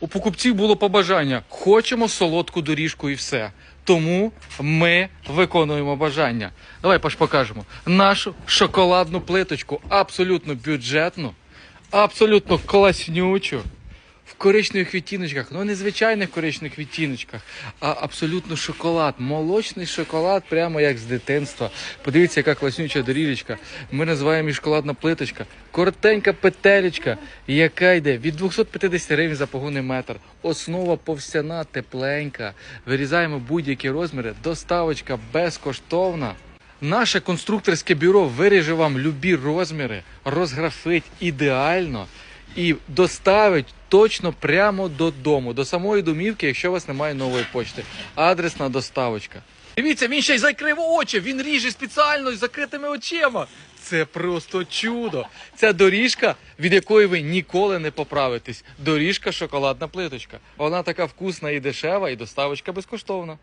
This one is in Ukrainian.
У покупців було побажання: хочемо солодку доріжку і все. Тому ми виконуємо бажання. Давай Паш, покажемо нашу шоколадну плиточку, абсолютно бюджетну, абсолютно класнючу. Коричневих відтіночках, ну не звичайних коричневих відтіночках, а абсолютно шоколад. Молочний шоколад, прямо як з дитинства. Подивіться, яка класнюча доріжечка. Ми називаємо її шоколадна плиточка. Коротенька петелечка, яка йде від 250 гривень за погонний метр. Основа повсяна, тепленька. Вирізаємо будь-які розміри. Доставочка безкоштовна. Наше конструкторське бюро виріже вам любі розміри, розграфить ідеально і доставить точно прямо додому, до самої домівки, якщо у вас немає нової почти. Адресна доставочка. Дивіться, він ще й закрив очі, він ріже спеціально з закритими очима. Це просто чудо. Ця доріжка, від якої ви ніколи не поправитесь. Доріжка шоколадна плиточка. Вона така вкусна і дешева, і доставочка безкоштовна.